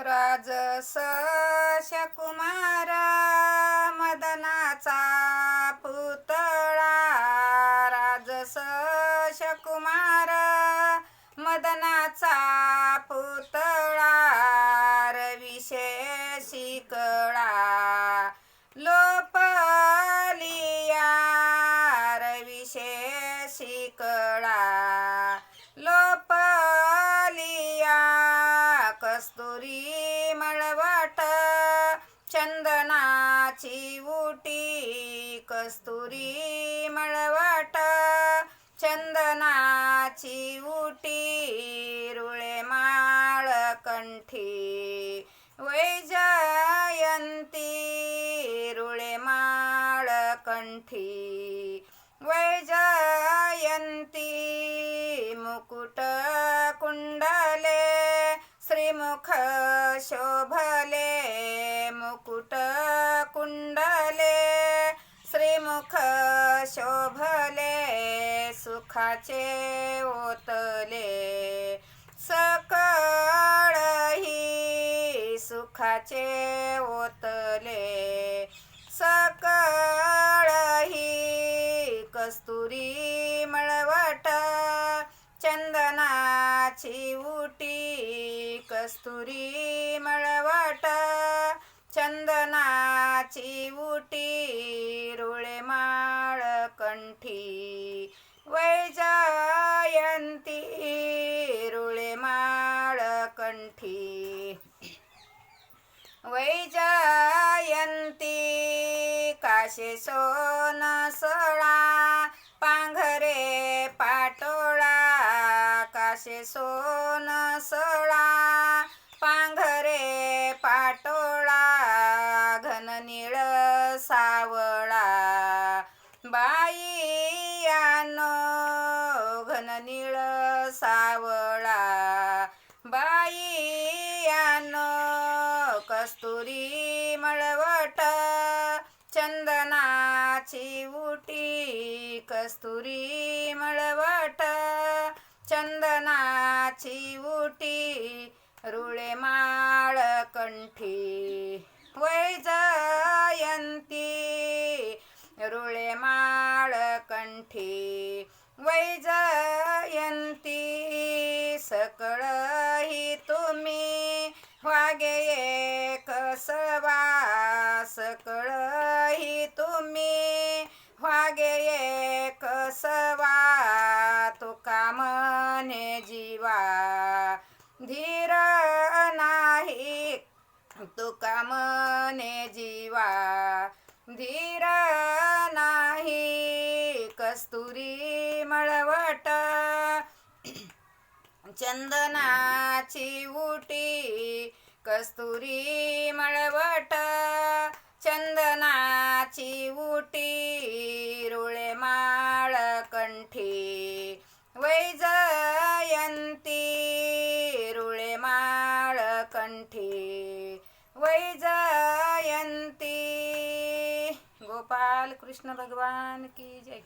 राजस शकुमार मदनाचा पुतळा. राजस शकुमार मदनाचा पुतळा. रविशेषी कळा. लोपलिया. रविशेषी कळा. कस्तुरी मळवट चंदनाची उटी कस्तुरी मळवाट चंदनाची उटी रुळे माळ कंठी वैजयंती रुळे माळ कंठी वैजयंती मुकुट मुख शोभले मुकुट कुंडले श्रीमुख शोभले सुखाचे ओतले. सकळही सुखाचे ओतले. सकळही कस्तुरी मळवट चंदनाची उटी कस्तुरी मळवट चंदनाची उटी रुळे माळ कंठी वैजयंती रुळे माळ कंठी. वैजयंती काशे सोन सळ काशे सोन सळा पांघरे पाटोळा घन निळ सावळा. बाई आनो घन निळ सावळा. बाई आनो कस्तुरी मळवट चंदनाची उटी कस्तुरी मळवट. चंदनाची उटी रुळे माळ धीर नाही. तुका मने जीवा धीर नाही. कस्तुरी मळवट चंदनाची उटी. कस्तुरी मळवट चंदनाची कंठी वैजयंती गोपाल कृष्ण भगवान की जय।